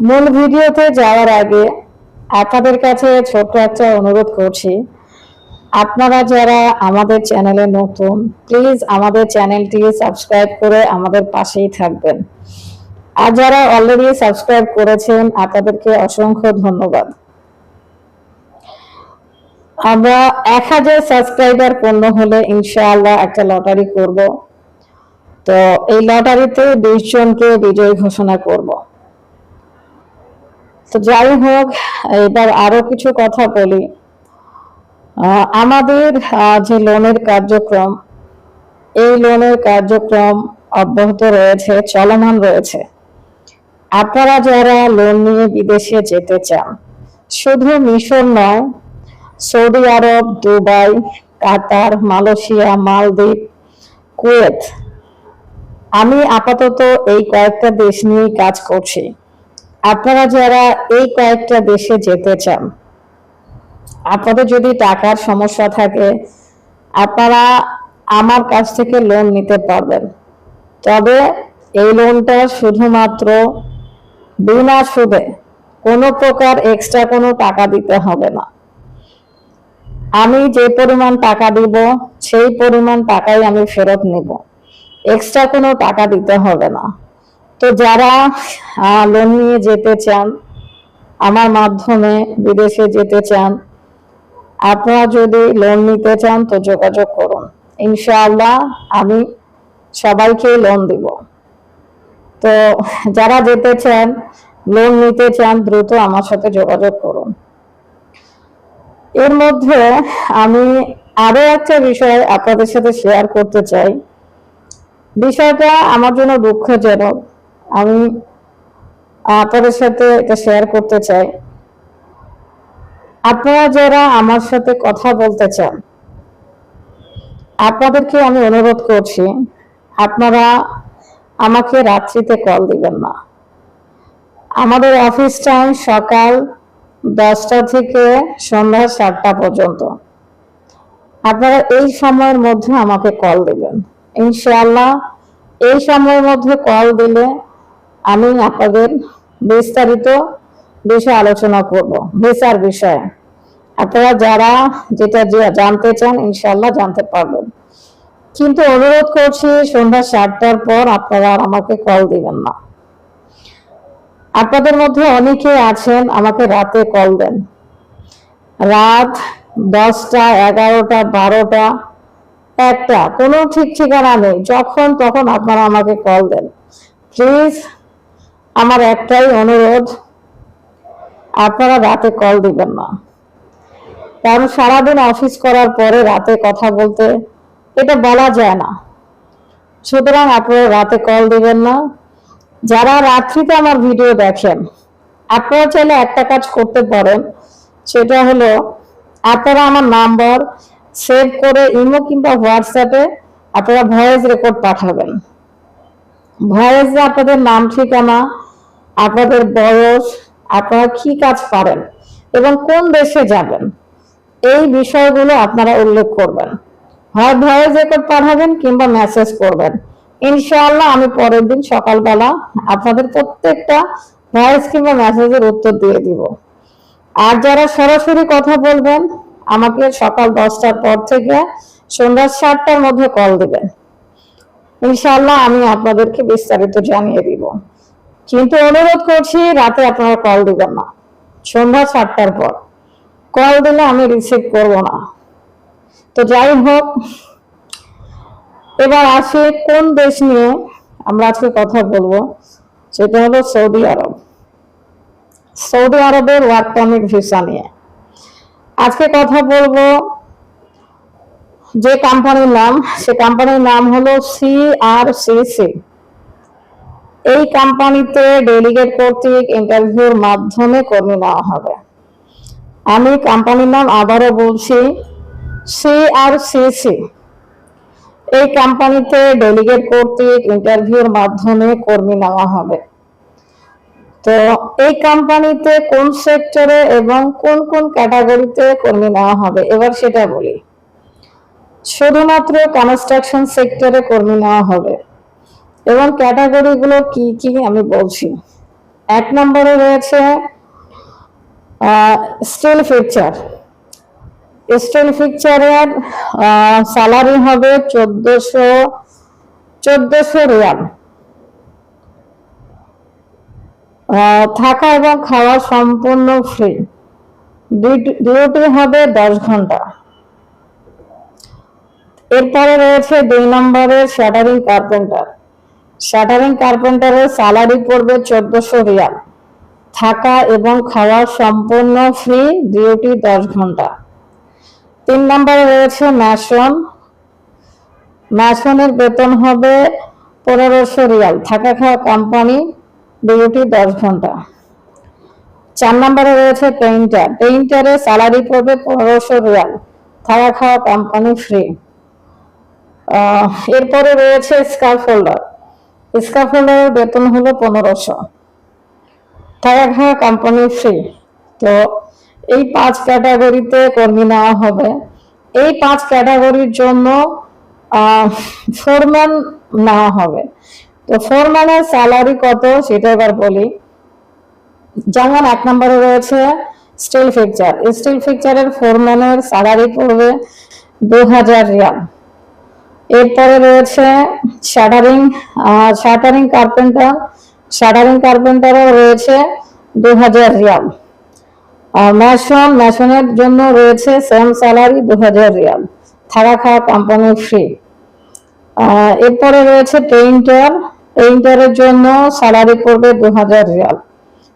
মূল ভিডিওতে যাওয়ার আগে আপনাদের কাছে ছোট্ট একটা অনুরোধ করছি। আপনারা যারা আমাদের চ্যানেলে নতুন প্লিজ আমাদের চ্যানেলটি সাবস্ক্রাইব করে আমাদের পাশেই থাকবেন। আর যারা অলরেডি সাবস্ক্রাইব করেছেন, আপনাদেরকে অসংখ্য ধন্যবাদ। আমরা এক হাজার সাবস্ক্রাইবার পূর্ণ হলে ইনশাআল্লাহ একটা লটারি করব। তো এই লটারিতে বিশ জনকে বিজয়ী ঘোষণা করব। তো যাই হোক, এবার আরও কিছু কথা বলি। আমাদের যে লোনের কার্যক্রম, এই লোনের কার্যক্রম অব্যাহত রয়েছে, চলমান রয়েছে। আপনারা যারা লোন নিয়ে বিদেশে যেতে চান, শুধু মিশর নয়, Saudi Arab, Dubai, Qatar, Malaysia, মালদ্বীপ, কুয়েত, আমি আপাতত এই কয়েকটা দেশ নিয়েই কাজ করছি। আপনারা যারা এই কয়েকটা দেশে যেতে চান, আপনাদের যদি টাকার সমস্যা থাকে, আপনারা আমার কাছ থেকে লোন নিতে পারবেন। তবে এই লোনটা শুধুমাত্র বিনা সুদে কোনো প্রকার এক্সট্রা কোনো টাকা দিতে হবে না। আমি যে পরিমাণ টাকা দিব, সেই পরিমাণ টাকাই আমি ফেরত নেব। এক্সট্রা কোনো টাকা দিতে হবে না। তো যারা লোন নিয়ে যেতে চান, আমার মাধ্যমে বিদেশে যেতে চান, আপনারা যদি লোন নিতে চান তো যোগাযোগ করুন। ইনশাআল্লাহ আমি সবাইকে লোন দিব। তো যারা যেতে চান লোন নিতে চান, দ্রুত আমার সাথে যোগাযোগ করুন। এর মধ্যে আমি আরও একটা বিষয় আপনাদের সাথে শেয়ার করতে চাই। বিষয়টা আমার জন্য দুঃখজনক। আমি আপনাদের সাথে এটা শেয়ার করতে চাই। আপনারা যারা আমার সাথে কথা বলতে চান, আপনাদেরকে আমি অনুরোধ করছি, আপনারা আমাকে রাত্রিতে কল দিবেন না। আমাদের অফিস টাইম সকাল দশটা থেকে সন্ধ্যা সাতটা পর্যন্ত। আপনারা এই সময়ের মধ্যে আমাকে কল দিবেন। ইনশাল্লাহ এই সময়ের মধ্যে কল দিলে আমি আপনাদের বিস্তারিত বিষয়ে আলোচনা করব ভিসার বিষয়ে। আপনারা যারা যেটা জানতে চান, ইনশাআল্লাহ জানতে পারবেন। কিন্তু অনুরোধ করছি, সন্ধ্যা সাতটার পর আপনারা আমাকে কল দিবেন না। আপনাদের মধ্যে অনেকে আছেন, আমাকে রাতে কল দেন। রাত দশটা, এগারোটা, বারোটা, একটা, কোনো ঠিক ঠিকানা নেই। যখন তখন আপনারা আমাকে কল দেন। প্লিজ আমার একটাই অনুরোধ, আপনারা রাতে কল দিবেন না। কারণ সারাদিন অফিস করার পরে রাতে কথা বলতে এটা বলা যায় না। সুতরাং আপনারা রাতে কল দিবেন না। যারা রাত্রিতে আমার ভিডিও দেখেন, আপনারা চাইলে একটা কাজ করতে পারেন। সেটা হলো, আপনারা আমার নাম্বার সেভ করে ইমো কিংবা হোয়াটসঅ্যাপে আপনারা ভয়েস রেকর্ড পাঠাবেন। ভয়েসে আপনাদের নাম, ঠিকানা, আপনাদের বয়স, আপনারা কি কাজ পারেন এবং কোন দেশে যাবেন, এই বিষয়গুলো আপনারা উল্লেখ করবেন। হয় ভয়েস রেকর্ড পাঠাবেন কিংবা মেসেজ করবেন। ইনশাআল্লাহ আমি পরের দিন সকালবেলা আপনাদের প্রত্যেকটা ভয়েস কিংবা মেসেজের উত্তর দিয়ে দিব। আর যারা সরাসরি কথা বলবেন, আমাকে সকাল দশটার পর থেকে সন্ধ্যা সাতটার মধ্যে কল দিবেন। ইনশাআল্লাহ আমি আপনাদেরকে বিস্তারিত জানিয়ে দিব। কিন্তু অনুরোধ করছি, রাতে আপনারা কল দিবেন না। সন্ধ্যা সাতটার পর। কল দিলে আমি রিসিভ করব না। তো যাই হোক, এবার আসে কোন দেশ নিয়ে আমরা আজকে কথা বলব। সেটা হলো সৌদি আরব। সৌদি আরবের ওয়ার্ক পারমিট ভিসা নিয়ে। আজকে কথা বলব যে কোম্পানির নাম, সে কোম্পানির নাম হলো সি আর সি সি এই কোম্পানিতে ডেলিগেট কর্তৃক ইন্টারভিউর মাধ্যমে কর্মী নেওয়া হবে। আমি কোম্পানির নাম আবারও বলছি সি আর সি সি এই কোম্পানিতে ডেলিগেট কর্তৃক ইন্টারভিউর মাধ্যমে কর্মী নেওয়া হবে। তো এই কোম্পানিতে কোন সেক্টরে এবং কোন কোন ক্যাটাগরিতে কর্মী নেওয়া হবে, এবার সেটা বলি। শুধুমাত্র কনস্ট্রাকশন সেক্টরে কর্মী নেওয়া হবে। এবং ক্যাটাগরিগুলো কি কি আমি বলছি। এক নম্বরে রয়েছে স্টিল ফিকচার স্টিল ফিকচারের স্যালারি হবে চোদ্দশো চোদ্দশো রিয়াল। থাকা এবং খাওয়া সম্পূর্ণ ফ্রি ডিউটি হবে দশ ঘণ্টা। এরপরে রয়েছে দুই নম্বরের শাটারিং কার্পেন্টার শাটারিং কার্পেন্টারের স্যালারি পড়বে চোদ্দশো রিয়াল। থাকা এবং খাওয়া সম্পূর্ণ ফ্রি ডিউটি দশ ঘণ্টা। তিন নম্বরে রয়েছে ম্যাশন ম্যাশনের বেতন হবে পনেরোশো রিয়াল। থাকা খাওয়া কোম্পানি ডিউটি দশ ঘণ্টা। চার নম্বরে রয়েছে পেইন্টার পেইন্টারের স্যালারি পড়বে পনেরোশো রিয়াল। থাকা খাওয়া কোম্পানি ফ্রি এরপরে রয়েছে স্কার্ফ হোল্ডার স্কার্ফ হোল্ডারের বেতন হলো পনেরোশো। খাওয়া কোম্পানি ফ্রি। তো এই পাঁচ ক্যাটাগরিতে কর্মী নেওয়া হবে। এই পাঁচ ক্যাটাগরির জন্য ফোরম্যান নেওয়া হবে। তো ফোরম্যানের স্যালারি কত সেটা এবার বলি। যেমন এক নম্বরে রয়েছে স্টিল ফিকচার। স্টিল ফিকচারের ফোরম্যানের স্যালারি পড়বে দু হাজার রিয়াল। এরপরে রয়েছে শাটারিং শাটারিং কার্পেন্টার, শাটারিং কার্পেন্টারও রয়েছে দু হাজার রিয়াল ম্যাশন ম্যাশনের জন্য রয়েছে সেম স্যালারি দু হাজার রিয়াল, থাকা খাওয়া কোম্পানি ফ্রি এরপরে রয়েছে পেইন্টার, পেইন্টারের জন্য স্যালারি পড়বে দু হাজার রিয়াল,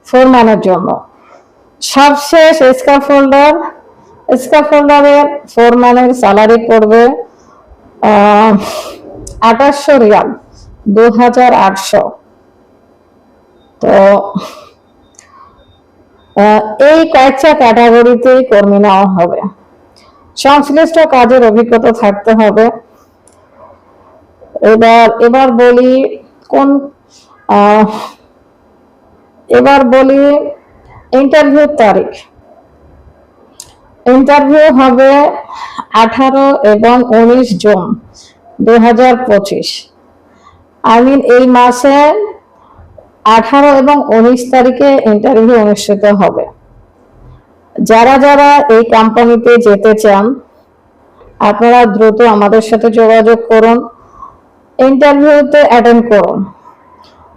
ফোরম্যানের জন্য। সবশেষ স্কাফোল্ডার স্কাফোল্ডারের ফোরম্যানের স্যালারি পড়বে আঠাশশো রিয়াল দু হাজার আটশো। তো এই কয়েকটা ক্যাটাগরিতেই কর্মী নেওয়া হবে। সংশ্লিষ্ট কাজের অভিজ্ঞতা থাকতে হবে। এবার এবার বলি কোন এবার বলি ইন্টারভিউ তারিখ। ইন্টারভিউ হবে আঠারো এবং উনিশ জুন দু হাজার পঁচিশ আই এই মাসে আঠারো এবং উনিশ তারিখে ইন্টারভিউ অনুষ্ঠিত হবে। যারা যারা এই কোম্পানিতে যেতে চান, আপনারা দ্রুত আমাদের সাথে যোগাযোগ করুন ইন্টারভিউতে অ্যাটেন্ড করুন।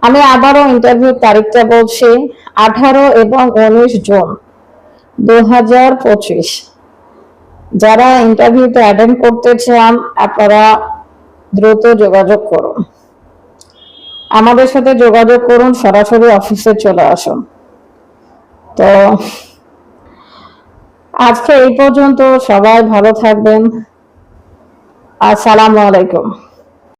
আমি আবারও ইন্টারভিউ তারিখটা বলছি, আঠারো এবং উনিশ জুন। দু হাজার পঁচিশ। যারা ইন্টারভিউতে অ্যাটেন্ড করতে চান, আপনারা দ্রুত যোগাযোগ করুন। আমাদের সাথে যোগাযোগ করুন, সরাসরি অফিসে চলে আসুন। তো আজকে এই পর্যন্ত সবাই ভালো থাকবেন। আসসালামু আলাইকুম।